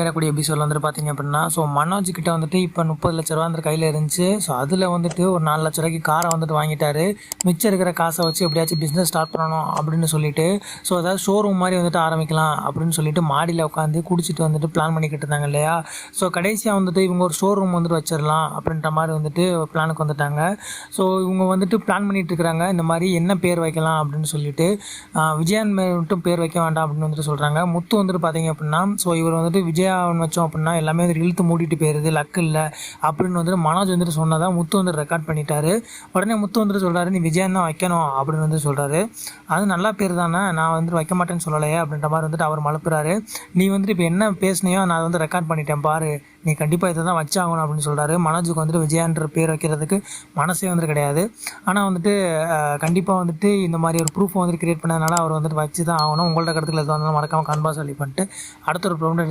வரக்கூடிய எபிசோடில் வந்துட்டு பார்த்தீங்க அப்படின்னா ஸோ மனோஜ் கிட்ட வந்துட்டு இப்போ முப்பது லட்ச ரூபா அந்த கையில் இருந்துச்சு. ஸோ அதில் வந்துட்டு ஒரு நாலு லட்ச ரூபாய்க்கு காரை வந்துட்டு வாங்கிட்டாரு. மிச்சம் இருக்கிற காசை வச்சு எப்படியாச்சும் பிஸ்னஸ் ஸ்டார்ட் பண்ணணும் அப்படின்னு சொல்லிட்டு ஸோ அதாவது ஷோரூம் மாதிரி வந்துட்டு ஆரம்பிக்கலாம் அப்படின்னு சொல்லிட்டு மாடியில் உட்காந்து குடிச்சிட்டு வந்துட்டு பிளான் பண்ணிக்கிட்டு இருந்தாங்க இல்லையா? ஸோ கடைசியாக வந்துட்டு இவங்க ஒரு ஷோரூம் வந்துட்டு வச்சிடலாம் அப்படின்ற மாதிரி வந்துட்டு பிளானுக்கு வந்துட்டாங்க. ஸோ இவங்க வந்துட்டு பிளான் பண்ணிட்டு இருக்கிறாங்க. இந்த மாதிரி என்ன பேர் வைக்கலாம் அப்படின்னு சொல்லிட்டு ஆஹ் விஜயன் மட்டும் பேர் வைக்க வேண்டாம் அப்படின்னு வந்துட்டு சொல்கிறாங்க முத்து வந்துட்டு பார்த்தீங்க அப்படின்னா ஸோ இவர் வந்துட்டு விஜய் அவன் வச்சோம் அப்படின்னா எல்லாமே வந்து இழுத்து மூடிட்டு போயிருது லக் இல்லை. அப்படின்னு வந்துட்டு மனோஜ் வந்துட்டு சொன்னதான் முத்து வந்து ரெக்கார்ட் பண்ணிட்டாரு. உடனே முத்து வந்துட்டு சொல்கிறாரு நீ விஜயன் தான் வைக்கணும் அப்படின்னு வந்து சொல்கிறாரு அது நல்ல பேர் தானே நான் வந்துட்டு வைக்க மாட்டேன்னு சொல்லலையே அப்படின்ற மாதிரி வந்துட்டு அவர் மழுப்புறாரு நீ வந்துட்டு இப்போ என்ன பேசுனியோ நான் வந்து ரெக்கார்ட் பண்ணிட்டேன் பாரு. நீ கண்டிப்பாக இதை தான் வச்சாகணும் அப்படின்னு சொல்கிறாரு மனோஜுக்கு வந்துட்டு விஜயான்ற பேர் வைக்கிறதுக்கு மனசே வந்துட்டு கிடையாது. ஆனால் வந்துட்டு கண்டிப்பாக வந்துட்டு இந்த மாதிரி ஒரு ப்ரூஃப் வந்துட்டு கிரியேட் பண்ணதுனால அவர் வந்துட்டு வச்சு தான் ஆகணும். உங்கள்ட்ட கருத்துக்கள் எதுவும் மறக்காமல் கன்பாஸ் சொல்லி பண்ணிட்டு அடுத்த ஒரு ப்ரோக்ராம்